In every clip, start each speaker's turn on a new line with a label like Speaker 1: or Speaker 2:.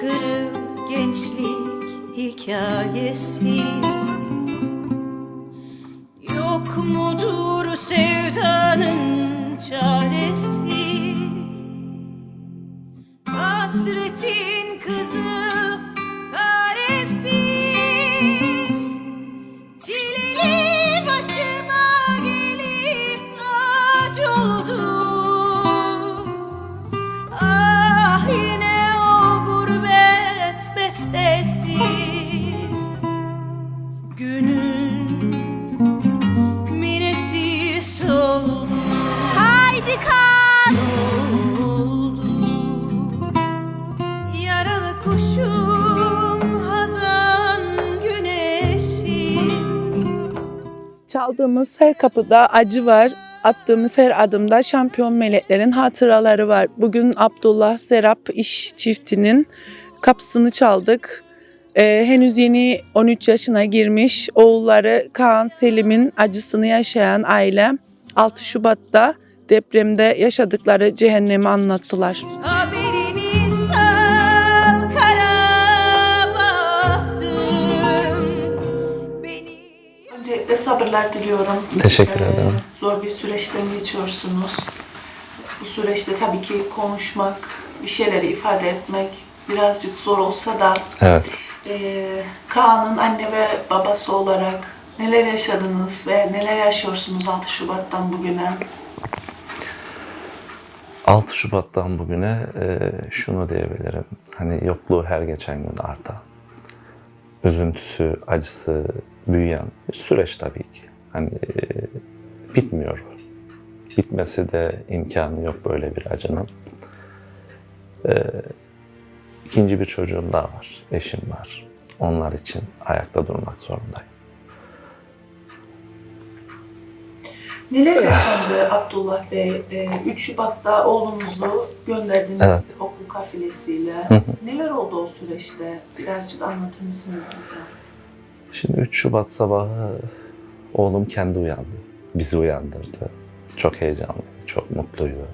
Speaker 1: kırık gençlik hikayesi. Yok mudur sevdanın çaresi? Hasretin kızı kuşum hazan güneşim
Speaker 2: Çaldığımız her kapıda acı var. Attığımız her adımda şampiyon meleklerin hatıraları var. Bugün Abdullah Serap iş çiftinin kapısını çaldık. Ee, henüz yeni 13 yaşına girmiş oğulları Kaan Selim'in acısını yaşayan aile 6 Şubat'ta depremde yaşadıkları cehennemi anlattılar.
Speaker 1: Haberini
Speaker 3: Öncelikle sabırlar diliyorum.
Speaker 4: Teşekkür
Speaker 3: Ee,
Speaker 4: ederim.
Speaker 3: Zor bir süreçten geçiyorsunuz. Bu süreçte tabii ki konuşmak, bir şeyleri ifade etmek birazcık zor olsa da
Speaker 4: Evet.
Speaker 3: e, Kaan'ın anne ve babası olarak neler yaşadınız ve neler yaşıyorsunuz 6 Şubat'tan bugüne?
Speaker 4: 6 Şubat'tan bugüne e, şunu diyebilirim. Hani yokluğu her geçen gün artan. Üzüntüsü, acısı büyüyen bir süreç tabii ki. Hani e, bitmiyor. Bitmesi de imkanı yok böyle bir acının. E, ikinci bir çocuğum daha var. Eşim var. Onlar için ayakta durmak zorundayım.
Speaker 3: Neler yaşandı Abdullah Bey? E, 3 Şubat'ta oğlunuzu gönderdiniz
Speaker 4: Evet.
Speaker 3: okul kafilesiyle. Neler oldu o süreçte? Birazcık anlatır mısınız bize?
Speaker 4: Şimdi 3 Şubat sabahı oğlum kendi uyandı. Bizi uyandırdı. Çok heyecanlıydı, çok mutluydu.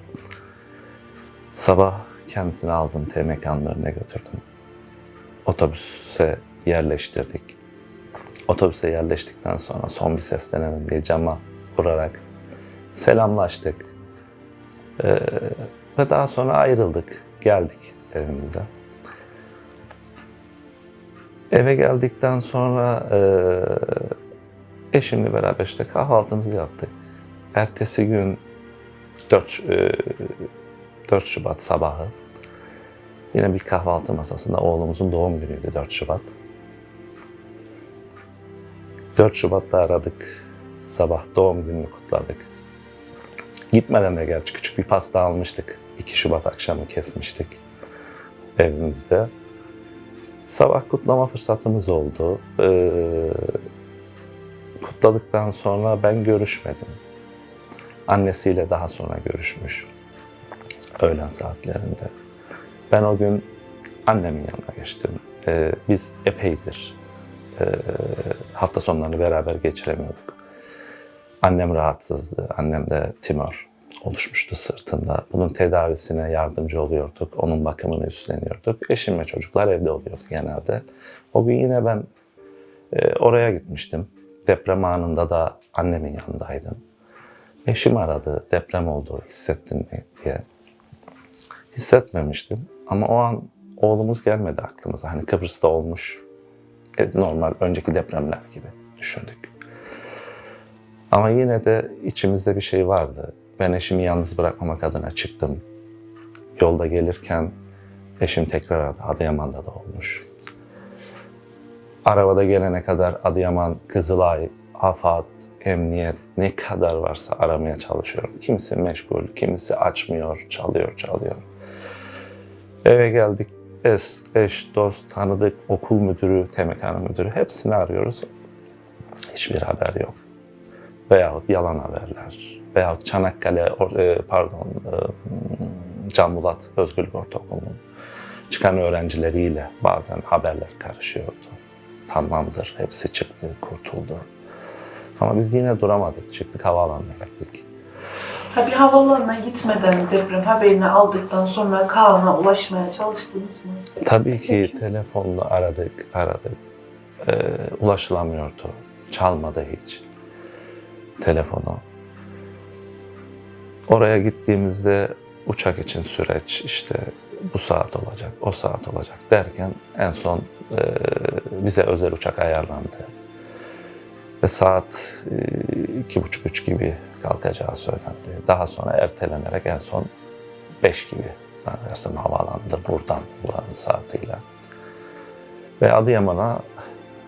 Speaker 4: Sabah kendisini aldım, TMK'nın önüne götürdüm. Otobüse yerleştirdik. Otobüse yerleştikten sonra son bir seslenelim diye cama vurarak selamlaştık. Ee, ve daha sonra ayrıldık, geldik evimize. Eve geldikten sonra eee, eşimle beraber işte kahvaltımızı yaptık. Ertesi gün 4, eee, 4 Şubat sabahı yine bir kahvaltı masasında oğlumuzun doğum günüydü 4 Şubat. 4 Şubat'ta aradık. Sabah doğum gününü kutladık. Gitmeden de gerçi küçük bir pasta almıştık. 2 Şubat akşamı kesmiştik evimizde. Sabah kutlama fırsatımız oldu. Ee, kutladıktan sonra ben görüşmedim. Annesiyle daha sonra görüşmüş. Öğlen saatlerinde. Ben o gün annemin yanına geçtim. Ee, biz epeydir e, hafta sonlarını beraber geçiremiyorduk. Annem rahatsızdı. Annem de timör oluşmuştu sırtında. Bunun tedavisine yardımcı oluyorduk. Onun bakımını üstleniyorduk. Eşim ve çocuklar evde oluyordu genelde. O gün yine ben e, oraya gitmiştim. Deprem anında da annemin yanındaydım. Eşim aradı. Deprem oldu. Hissettin mi diye. Hissetmemiştim. Ama o an oğlumuz gelmedi aklımıza. Hani Kıbrıs'ta olmuş e, normal önceki depremler gibi düşündük. Ama yine de içimizde bir şey vardı. Ben eşimi yalnız bırakmamak adına çıktım. Yolda gelirken eşim tekrar. Adıyaman'da da olmuş. Arabada gelene kadar Adıyaman, Kızılay, AFAD, emniyet ne kadar varsa aramaya çalışıyorum. Kimisi meşgul, kimisi açmıyor, çalıyor, çalıyor. Eve geldik. Es, eş, dost, tanıdık, okul müdürü, TMK'nın müdürü hepsini arıyoruz. Hiçbir haber yok veyahut yalan haberler veyahut Çanakkale, e, pardon, e, Can Bulat Özgürlük Ortaokulu'nun çıkan öğrencileriyle bazen haberler karışıyordu. Tamamdır, hepsi çıktı, kurtuldu. Ama biz yine duramadık, çıktık havaalanına gittik.
Speaker 3: Tabii havalarına gitmeden deprem haberini aldıktan sonra Kaan'a ulaşmaya çalıştınız mı?
Speaker 4: Tabii ki
Speaker 3: Peki.
Speaker 4: telefonla aradık, aradık. Ee, ulaşılamıyordu. Çalmadı hiç telefonu. Oraya gittiğimizde uçak için süreç işte bu saat olacak, o saat olacak derken en son e, bize özel uçak ayarlandı. Ve saat e, iki buçuk üç gibi kalkacağı söylendi. Daha sonra ertelenerek en son beş gibi zannedersem havalandı buradan, buranın saatiyle. Ve Adıyaman'a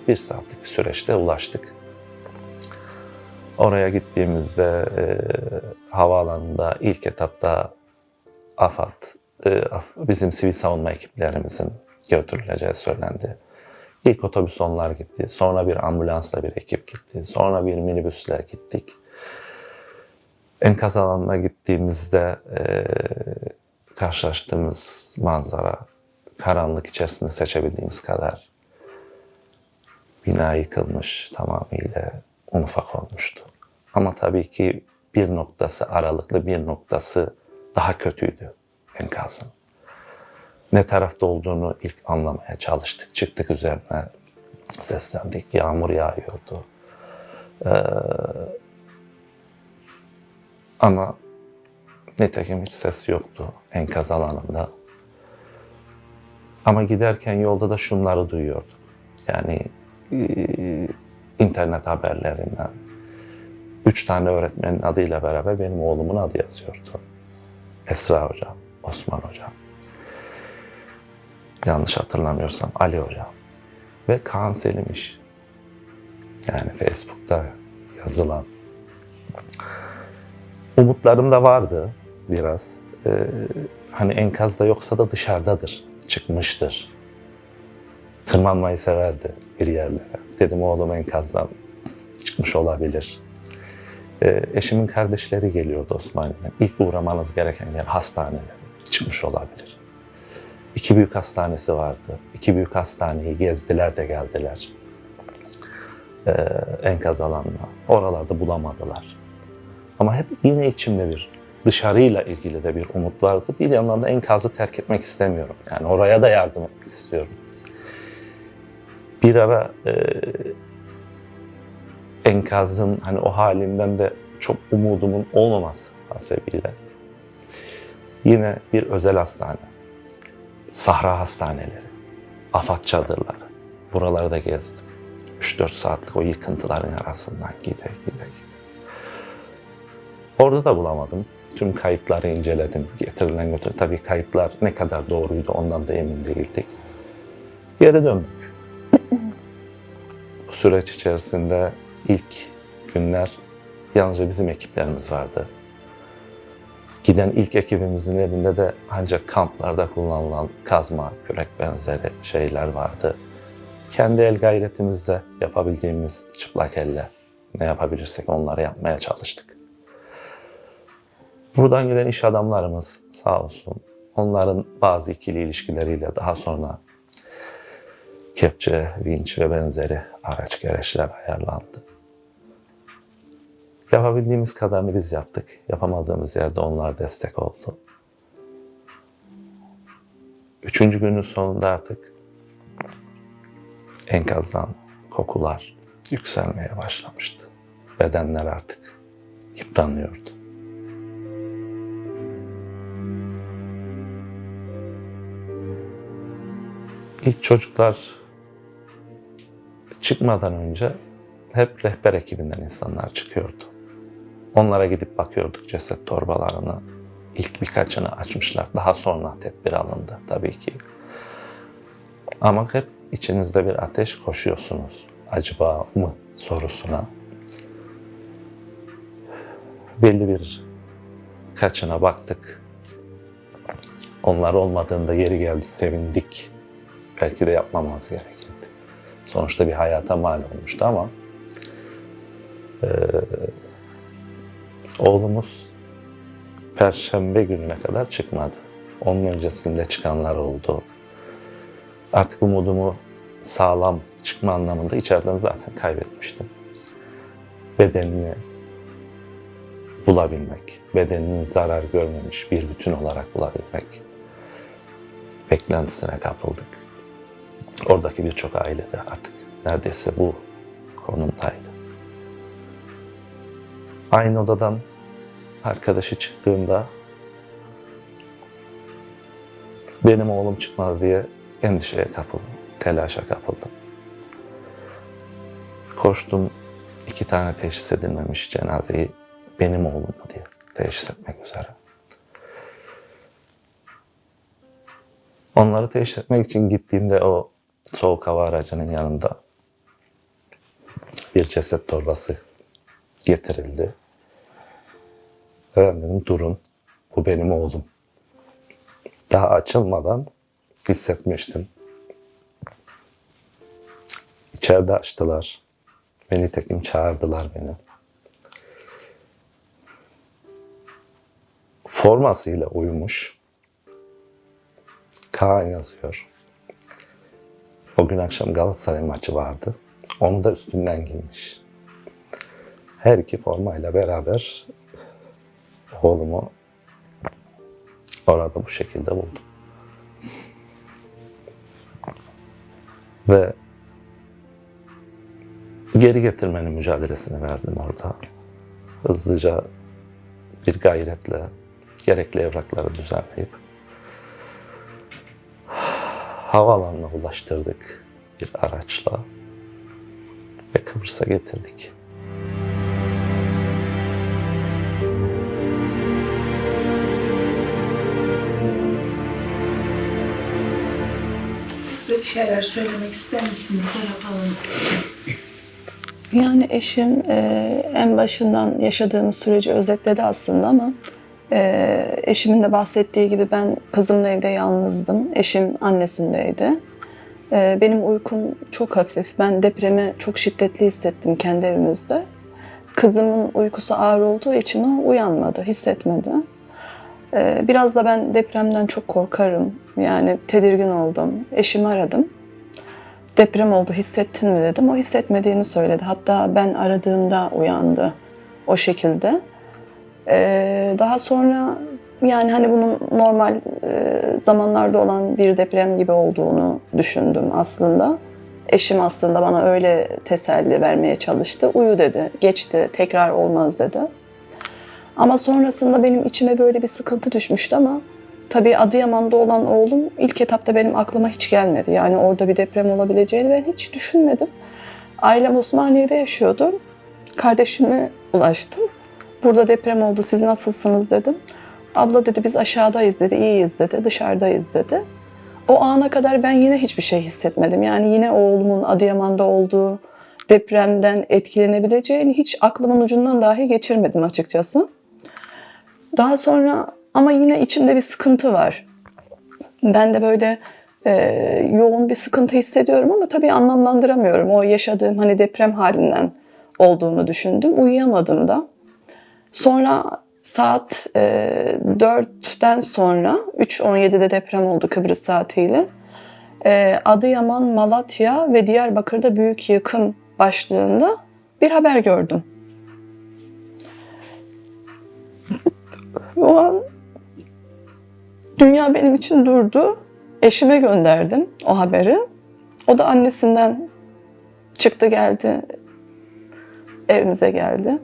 Speaker 4: bir saatlik süreçte ulaştık. Oraya gittiğimizde e, havaalanında ilk etapta AFAD, e, bizim sivil savunma ekiplerimizin götürüleceği söylendi. İlk otobüs onlar gitti. Sonra bir ambulansla bir ekip gitti. Sonra bir minibüsle gittik. Enkaz alanına gittiğimizde e, karşılaştığımız manzara karanlık içerisinde seçebildiğimiz kadar bina yıkılmış tamamıyla un ufak olmuştu. Ama tabii ki bir noktası aralıklı bir noktası daha kötüydü enkazın. Ne tarafta olduğunu ilk anlamaya çalıştık. Çıktık üzerine seslendik. Yağmur yağıyordu. Ee, ama nitekim hiç ses yoktu enkaz alanında. Ama giderken yolda da şunları duyuyorduk. Yani e, internet haberlerinden üç tane öğretmenin adıyla beraber benim oğlumun adı yazıyordu. Esra Hocam, Osman Hocam. Yanlış hatırlamıyorsam Ali Hocam. Ve Kaan Selim'iş. Yani Facebook'ta yazılan. Umutlarım da vardı biraz. Ee, hani enkazda yoksa da dışarıdadır, çıkmıştır. Tırmanmayı severdi bir yerlere. Dedim oğlum enkazdan çıkmış olabilir. Ee, eşimin kardeşleri geliyordu Osmaniye'den. İlk uğramanız gereken yer hastane. Çıkmış olabilir. İki büyük hastanesi vardı. İki büyük hastaneyi gezdiler de geldiler. Ee, enkaz alanına. Oralarda bulamadılar. Ama hep yine içimde bir dışarıyla ilgili de bir umut vardı. Bir yandan da enkazı terk etmek istemiyorum. Yani oraya da yardım etmek istiyorum. Bir ara e, enkazın hani o halimden de çok umudumun olmaması hasebiyle yine bir özel hastane, sahra hastaneleri, afat çadırları buraları da gezdim. 3-4 saatlik o yıkıntıların arasından gide gide gide. Orada da bulamadım. Tüm kayıtları inceledim. Getirilen götür. Tabii kayıtlar ne kadar doğruydu ondan da emin değildik. Geri döndük. Bu süreç içerisinde ilk günler yalnızca bizim ekiplerimiz vardı. Giden ilk ekibimizin elinde de ancak kamplarda kullanılan kazma, kürek benzeri şeyler vardı. Kendi el gayretimizle yapabildiğimiz çıplak elle ne yapabilirsek onları yapmaya çalıştık. Buradan giden iş adamlarımız sağ olsun onların bazı ikili ilişkileriyle daha sonra kepçe, vinç ve benzeri araç gereçler ayarlandı. Yapabildiğimiz kadarını biz yaptık. Yapamadığımız yerde onlar destek oldu. Üçüncü günün sonunda artık enkazdan kokular yükselmeye başlamıştı. Bedenler artık yıpranıyordu. İlk çocuklar çıkmadan önce hep rehber ekibinden insanlar çıkıyordu. Onlara gidip bakıyorduk ceset torbalarını. İlk birkaçını açmışlar. Daha sonra tedbir alındı tabii ki. Ama hep içinizde bir ateş koşuyorsunuz. Acaba mı sorusuna. Belli bir kaçına baktık. Onlar olmadığında yeri geldi sevindik. Belki de yapmamamız gerekirdi. Sonuçta bir hayata mal olmuştu ama eee, oğlumuz Perşembe gününe kadar çıkmadı. Onun öncesinde çıkanlar oldu. Artık umudumu sağlam çıkma anlamında içeriden zaten kaybetmiştim. Bedenini bulabilmek, bedeninin zarar görmemiş bir bütün olarak bulabilmek beklentisine kapıldık. Oradaki birçok aile de artık neredeyse bu konumdaydı. Aynı odadan arkadaşı çıktığında benim oğlum çıkmadı diye endişeye kapıldım, telaşa kapıldım. Koştum iki tane teşhis edilmemiş cenazeyi benim oğlum mu diye teşhis etmek üzere. Onları teşhis etmek için gittiğimde o soğuk hava aracının yanında bir ceset torbası getirildi. Ben dedim durun bu benim oğlum. Daha açılmadan hissetmiştim. İçeride açtılar. Beni tekim çağırdılar beni. Formasıyla uyumuş. Kaan yazıyor. O gün akşam Galatasaray maçı vardı. Onu da üstünden giymiş. Her iki formayla beraber oğlumu orada bu şekilde buldum. Ve geri getirmenin mücadelesini verdim orada. Hızlıca bir gayretle gerekli evrakları düzenleyip havaalanına ulaştırdık bir araçla ve Kıbrıs'a getirdik.
Speaker 3: Siz de bir şeyler söylemek ister misiniz Serap Hanım?
Speaker 5: Yani eşim e, en başından yaşadığımız süreci özetledi aslında ama e, eşimin de bahsettiği gibi ben kızımla evde yalnızdım. Eşim annesindeydi. E, benim uykum çok hafif. Ben depremi çok şiddetli hissettim kendi evimizde. Kızımın uykusu ağır olduğu için o uyanmadı, hissetmedi. E, biraz da ben depremden çok korkarım. Yani tedirgin oldum. Eşimi aradım deprem oldu hissettin mi dedim. O hissetmediğini söyledi. Hatta ben aradığımda uyandı o şekilde. Ee, daha sonra yani hani bunun normal e, zamanlarda olan bir deprem gibi olduğunu düşündüm aslında. Eşim aslında bana öyle teselli vermeye çalıştı. Uyu dedi, geçti, tekrar olmaz dedi. Ama sonrasında benim içime böyle bir sıkıntı düşmüştü ama Tabii Adıyaman'da olan oğlum ilk etapta benim aklıma hiç gelmedi. Yani orada bir deprem olabileceğini ben hiç düşünmedim. Ailem Osmaniye'de yaşıyordu. Kardeşime ulaştım. Burada deprem oldu siz nasılsınız dedim. Abla dedi biz aşağıdayız dedi, iyiyiz dedi, dışarıdayız dedi. O ana kadar ben yine hiçbir şey hissetmedim. Yani yine oğlumun Adıyaman'da olduğu depremden etkilenebileceğini hiç aklımın ucundan dahi geçirmedim açıkçası. Daha sonra ama yine içimde bir sıkıntı var. Ben de böyle e, yoğun bir sıkıntı hissediyorum ama tabii anlamlandıramıyorum. O yaşadığım hani deprem halinden olduğunu düşündüm. Uyuyamadım da. Sonra saat e, 4'ten sonra 3.17'de deprem oldu Kıbrıs saatiyle. E, Adıyaman, Malatya ve Diyarbakır'da büyük yıkım başlığında bir haber gördüm. O an dünya benim için durdu. Eşime gönderdim o haberi. O da annesinden çıktı geldi. Evimize geldi.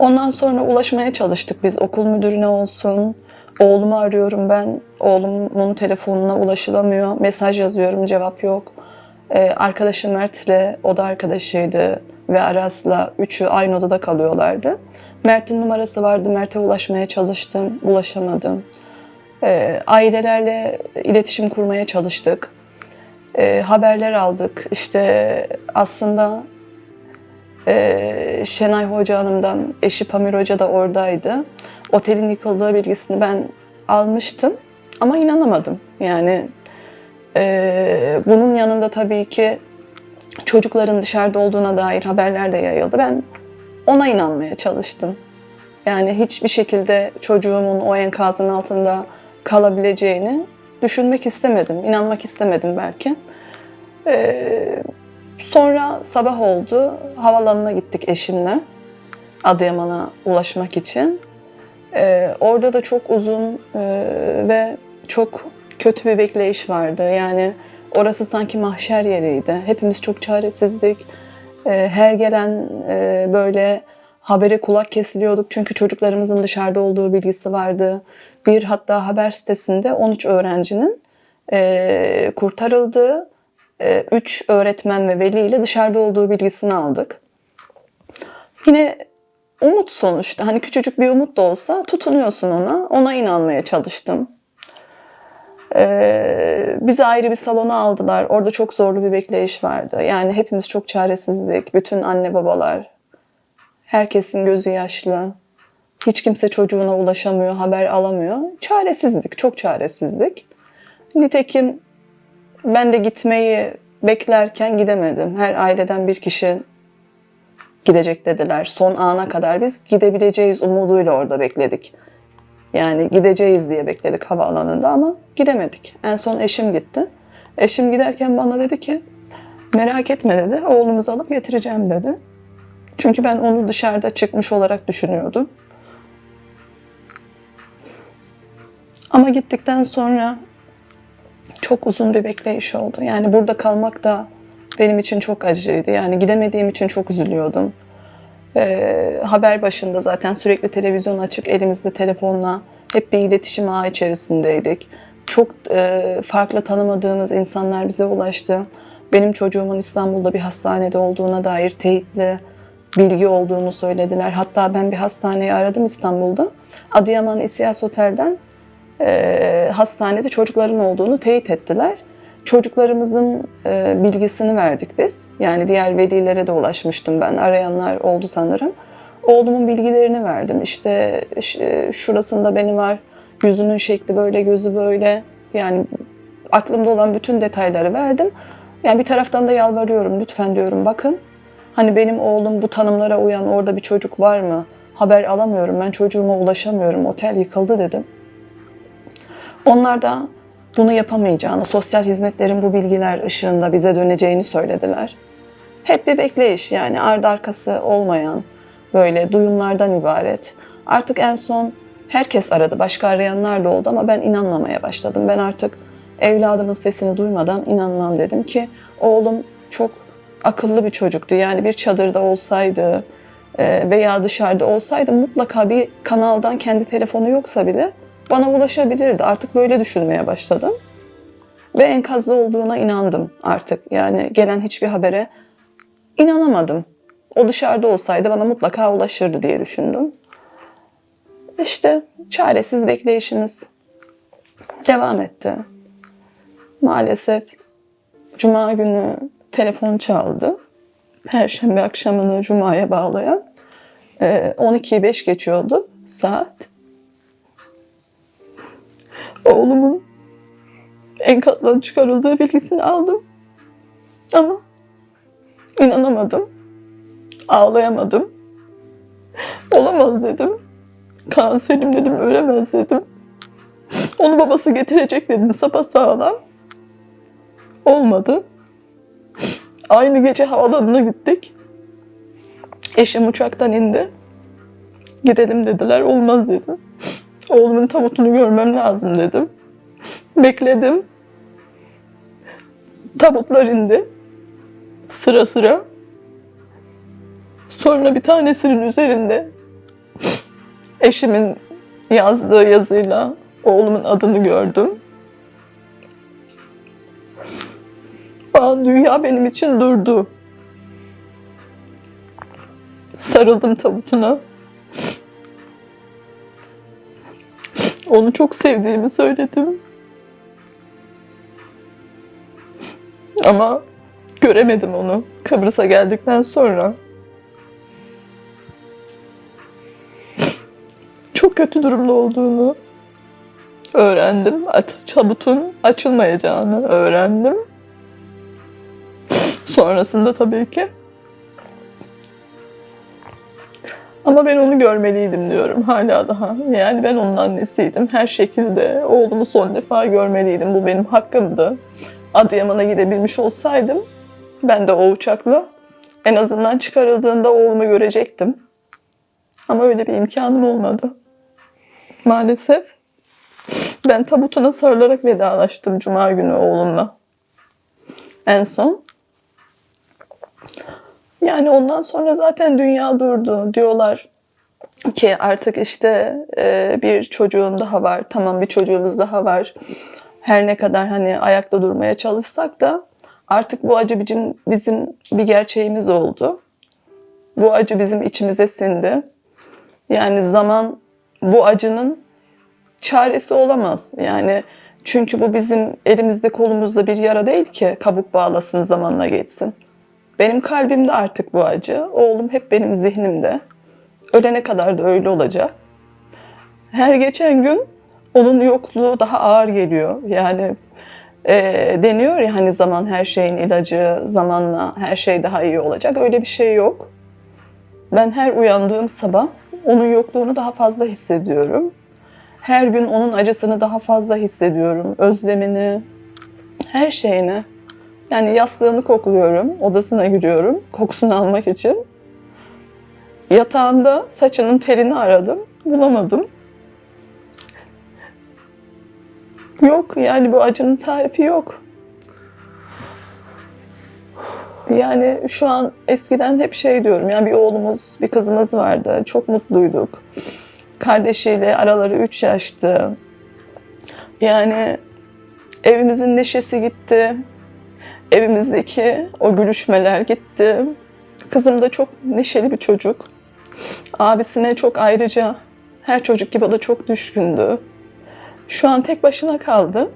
Speaker 5: Ondan sonra ulaşmaya çalıştık biz okul müdürüne olsun. Oğlumu arıyorum ben. Oğlumun telefonuna ulaşılamıyor. Mesaj yazıyorum cevap yok. Ee, arkadaşım Mert'le o da arkadaşıydı ve Aras'la üçü aynı odada kalıyorlardı. Mert'in numarası vardı. Mert'e ulaşmaya çalıştım. Ulaşamadım. E, ailelerle iletişim kurmaya çalıştık. E, haberler aldık. İşte aslında e, Şenay Hoca Hanım'dan eşi Pamir Hoca da oradaydı. Otelin yıkıldığı bilgisini ben almıştım ama inanamadım. Yani e, bunun yanında tabii ki çocukların dışarıda olduğuna dair haberler de yayıldı. Ben ona inanmaya çalıştım. Yani hiçbir şekilde çocuğumun o enkazın altında kalabileceğini düşünmek istemedim, inanmak istemedim belki. Ee, sonra sabah oldu, havalanına gittik eşimle. Adıyaman'a ulaşmak için. Ee, orada da çok uzun e, ve çok kötü bir bekleyiş vardı. Yani orası sanki mahşer yeriydi. Hepimiz çok çaresizdik. Ee, her gelen e, böyle habere kulak kesiliyorduk çünkü çocuklarımızın dışarıda olduğu bilgisi vardı. Bir hatta haber sitesinde 13 öğrencinin e, kurtarıldığı, 3 öğretmen ve veli ile dışarıda olduğu bilgisini aldık. Yine umut sonuçta. Hani küçücük bir umut da olsa tutunuyorsun ona. Ona inanmaya çalıştım. Ee, bizi ayrı bir salona aldılar. Orada çok zorlu bir bekleyiş vardı. Yani hepimiz çok çaresizdik. Bütün anne babalar. Herkesin gözü yaşlı. Hiç kimse çocuğuna ulaşamıyor, haber alamıyor. Çaresizlik, çok çaresizlik. Nitekim ben de gitmeyi beklerken gidemedim. Her aileden bir kişi gidecek dediler. Son ana kadar biz gidebileceğiz umuduyla orada bekledik. Yani gideceğiz diye bekledik havaalanında ama gidemedik. En son eşim gitti. Eşim giderken bana dedi ki merak etme dedi oğlumuzu alıp getireceğim dedi. Çünkü ben onu dışarıda çıkmış olarak düşünüyordum. Ama gittikten sonra çok uzun bir bekleyiş oldu. Yani burada kalmak da benim için çok acıydı. Yani gidemediğim için çok üzülüyordum. Ee, haber başında zaten sürekli televizyon açık, elimizde telefonla hep bir iletişim ağı içerisindeydik. Çok e, farklı tanımadığımız insanlar bize ulaştı. Benim çocuğumun İstanbul'da bir hastanede olduğuna dair teyitli bilgi olduğunu söylediler. Hatta ben bir hastaneyi aradım İstanbul'da. Adıyaman İSİAS Otel'den e, hastanede çocukların olduğunu teyit ettiler. Çocuklarımızın e, bilgisini verdik biz. Yani diğer velilere de ulaşmıştım ben. Arayanlar oldu sanırım. Oğlumun bilgilerini verdim. İşte ş- şurasında beni var. Yüzünün şekli böyle, gözü böyle. Yani aklımda olan bütün detayları verdim. Yani bir taraftan da yalvarıyorum. Lütfen diyorum bakın. Hani benim oğlum bu tanımlara uyan orada bir çocuk var mı? Haber alamıyorum. Ben çocuğuma ulaşamıyorum. Otel yıkıldı dedim. Onlar da bunu yapamayacağını, sosyal hizmetlerin bu bilgiler ışığında bize döneceğini söylediler. Hep bir bekleyiş yani ardı arkası olmayan böyle duyumlardan ibaret. Artık en son herkes aradı, başka arayanlar da oldu ama ben inanmamaya başladım. Ben artık evladımın sesini duymadan inanmam dedim ki oğlum çok akıllı bir çocuktu. Yani bir çadırda olsaydı e, veya dışarıda olsaydı mutlaka bir kanaldan kendi telefonu yoksa bile bana ulaşabilirdi. Artık böyle düşünmeye başladım. Ve enkazda olduğuna inandım artık. Yani gelen hiçbir habere inanamadım. O dışarıda olsaydı bana mutlaka ulaşırdı diye düşündüm. İşte çaresiz bekleyişimiz devam etti. Maalesef Cuma günü telefon çaldı. Perşembe akşamını Cuma'ya bağlayan. Ee, 12'yi 5 geçiyordu saat. Oğlumun enkazdan çıkarıldığı bilgisini aldım. Ama inanamadım. Ağlayamadım. Olamaz dedim. Kaan Selim dedim, ölemez dedim. Onu babası getirecek dedim sapasağlam. Olmadı. Aynı gece havalanına gittik. Eşim uçaktan indi. Gidelim dediler, olmaz dedim. Oğlumun tabutunu görmem lazım dedim. Bekledim. Tabutlar indi. Sıra sıra. Sonra bir tanesinin üzerinde eşimin yazdığı yazıyla oğlumun adını gördüm. An dünya benim için durdu. Sarıldım tabutuna. Onu çok sevdiğimi söyledim. Ama göremedim onu Kıbrıs'a geldikten sonra. Çok kötü durumda olduğunu öğrendim. Tabutun açılmayacağını öğrendim. Sonrasında tabii ki. Ama ben onu görmeliydim diyorum hala daha. Yani ben onun annesiydim. Her şekilde oğlumu son defa görmeliydim. Bu benim hakkımdı. Adıyaman'a gidebilmiş olsaydım ben de o uçakla en azından çıkarıldığında oğlumu görecektim. Ama öyle bir imkanım olmadı. Maalesef. Ben tabutuna sarılarak vedalaştım Cuma günü oğlumla. En son. Yani ondan sonra zaten dünya durdu. Diyorlar ki artık işte e, bir çocuğun daha var. Tamam bir çocuğumuz daha var. Her ne kadar hani ayakta durmaya çalışsak da artık bu acı bizim, bizim bir gerçeğimiz oldu. Bu acı bizim içimize sindi. Yani zaman bu acının çaresi olamaz. Yani çünkü bu bizim elimizde kolumuzda bir yara değil ki kabuk bağlasın zamanla geçsin. Benim kalbimde artık bu acı. Oğlum hep benim zihnimde. Ölene kadar da öyle olacak. Her geçen gün onun yokluğu daha ağır geliyor. Yani e, deniyor ya hani zaman her şeyin ilacı, zamanla her şey daha iyi olacak. Öyle bir şey yok. Ben her uyandığım sabah onun yokluğunu daha fazla hissediyorum. Her gün onun acısını daha fazla hissediyorum. Özlemini, her şeyini. Yani yastığını kokluyorum, odasına giriyorum kokusunu almak için. Yatağında saçının telini aradım, bulamadım. Yok yani bu acının tarifi yok. Yani şu an eskiden hep şey diyorum yani bir oğlumuz, bir kızımız vardı. Çok mutluyduk. Kardeşiyle araları 3 yaştı. Yani evimizin neşesi gitti. Evimizdeki o gülüşmeler gitti. Kızım da çok neşeli bir çocuk. Abisine çok ayrıca her çocuk gibi o da çok düşkündü. Şu an tek başına kaldı.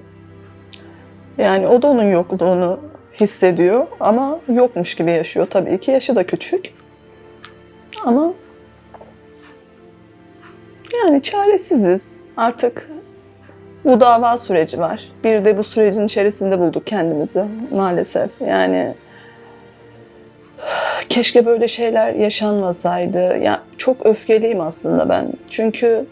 Speaker 5: Yani o da onun yokluğunu hissediyor ama yokmuş gibi yaşıyor tabii ki. Yaşı da küçük. Ama yani çaresiziz. Artık bu dava süreci var. Bir de bu sürecin içerisinde bulduk kendimizi maalesef. Yani keşke böyle şeyler yaşanmasaydı. Ya çok öfkeliyim aslında ben. Çünkü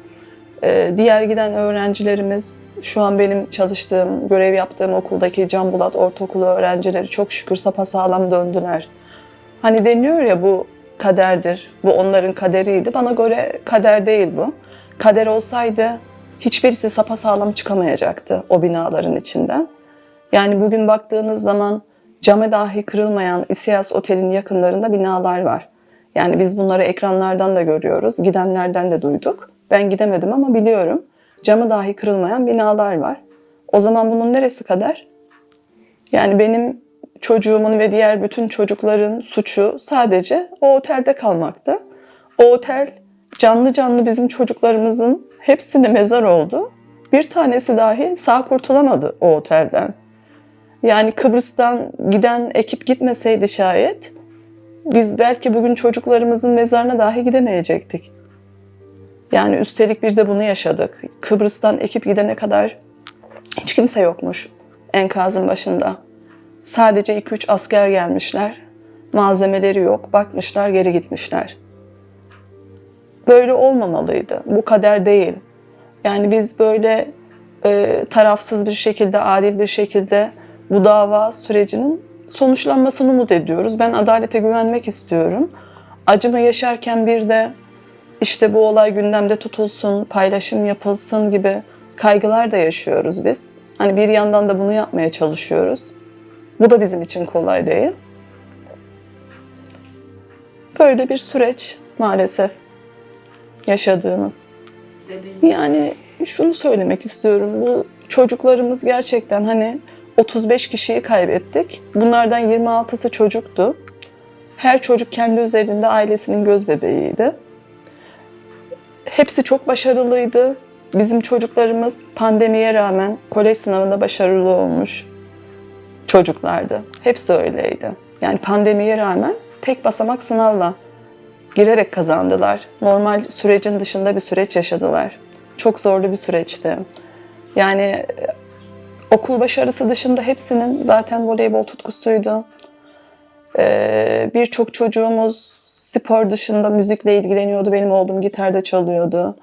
Speaker 5: e, diğer giden öğrencilerimiz, şu an benim çalıştığım, görev yaptığım okuldaki Can Bulat Ortaokulu öğrencileri çok şükür sapasağlam döndüler. Hani deniyor ya bu kaderdir, bu onların kaderiydi. Bana göre kader değil bu. Kader olsaydı hiçbirisi sapasağlam çıkamayacaktı o binaların içinden. Yani bugün baktığınız zaman camı dahi kırılmayan İSİAS Otel'in yakınlarında binalar var. Yani biz bunları ekranlardan da görüyoruz, gidenlerden de duyduk. Ben gidemedim ama biliyorum. Camı dahi kırılmayan binalar var. O zaman bunun neresi kadar? Yani benim çocuğumun ve diğer bütün çocukların suçu sadece o otelde kalmaktı. O otel canlı canlı bizim çocuklarımızın hepsine mezar oldu. Bir tanesi dahi sağ kurtulamadı o otelden. Yani Kıbrıs'tan giden ekip gitmeseydi şayet biz belki bugün çocuklarımızın mezarına dahi gidemeyecektik. Yani üstelik bir de bunu yaşadık. Kıbrıs'tan ekip gidene kadar hiç kimse yokmuş enkazın başında. Sadece 2-3 asker gelmişler. Malzemeleri yok. Bakmışlar geri gitmişler. Böyle olmamalıydı. Bu kader değil. Yani biz böyle e, tarafsız bir şekilde, adil bir şekilde bu dava sürecinin sonuçlanmasını umut ediyoruz. Ben adalete güvenmek istiyorum. Acımı yaşarken bir de işte bu olay gündemde tutulsun, paylaşım yapılsın gibi kaygılar da yaşıyoruz biz. Hani bir yandan da bunu yapmaya çalışıyoruz. Bu da bizim için kolay değil. Böyle bir süreç maalesef yaşadığımız.
Speaker 3: Dediğiniz
Speaker 5: Yani şunu söylemek istiyorum. Bu çocuklarımız gerçekten hani 35 kişiyi kaybettik. Bunlardan 26'sı çocuktu. Her çocuk kendi üzerinde ailesinin göz bebeğiydi. Hepsi çok başarılıydı. Bizim çocuklarımız pandemiye rağmen kolej sınavında başarılı olmuş çocuklardı. Hepsi öyleydi. Yani pandemiye rağmen tek basamak sınavla girerek kazandılar. Normal sürecin dışında bir süreç yaşadılar. Çok zorlu bir süreçti. Yani e, okul başarısı dışında hepsinin zaten voleybol tutkusuydu. Ee, Birçok çocuğumuz spor dışında müzikle ilgileniyordu. Benim oğlum gitarda çalıyordu.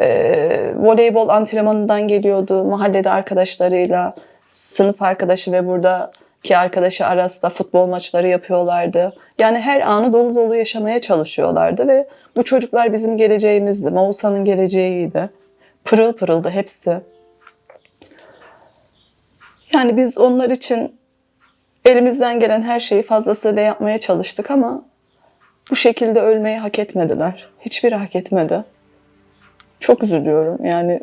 Speaker 5: Ee, voleybol antrenmanından geliyordu. Mahallede arkadaşlarıyla, sınıf arkadaşı ve burada ki arkadaşı Aras'la futbol maçları yapıyorlardı. Yani her anı dolu dolu yaşamaya çalışıyorlardı ve bu çocuklar bizim geleceğimizdi. Moğuzhan'ın geleceğiydi. Pırıl pırıldı hepsi. Yani biz onlar için elimizden gelen her şeyi fazlasıyla yapmaya çalıştık ama bu şekilde ölmeyi hak etmediler. Hiçbiri hak etmedi. Çok üzülüyorum. Yani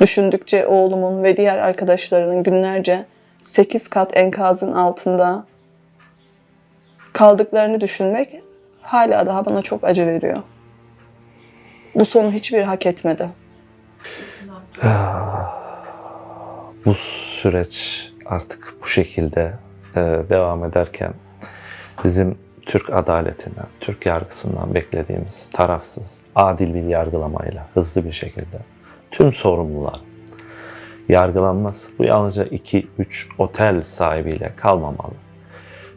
Speaker 5: düşündükçe oğlumun ve diğer arkadaşlarının günlerce 8 kat enkazın altında kaldıklarını düşünmek hala daha bana çok acı veriyor. Bu sonu hiçbir hak etmedi.
Speaker 4: Bu süreç artık bu şekilde e, devam ederken bizim Türk adaletinden, Türk yargısından beklediğimiz tarafsız, adil bir yargılamayla hızlı bir şekilde tüm sorumlular yargılanması bu yalnızca 2-3 otel sahibiyle kalmamalı.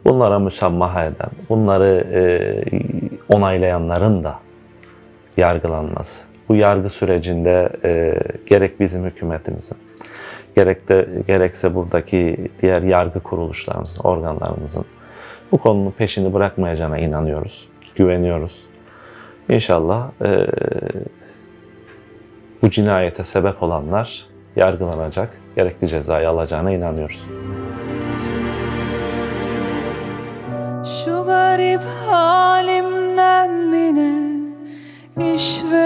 Speaker 4: Bunlara müsamaha eden, bunları e, onaylayanların da yargılanması. Bu yargı sürecinde e, gerek bizim hükümetimizin, gerek de gerekse buradaki diğer yargı kuruluşlarımızın, organlarımızın bu konunun peşini bırakmayacağına inanıyoruz, güveniyoruz. İnşallah e, bu cinayete sebep olanlar yargılanacak, gerekli cezayı alacağına inanıyoruz.
Speaker 1: Şu garip halimden mi ne işveli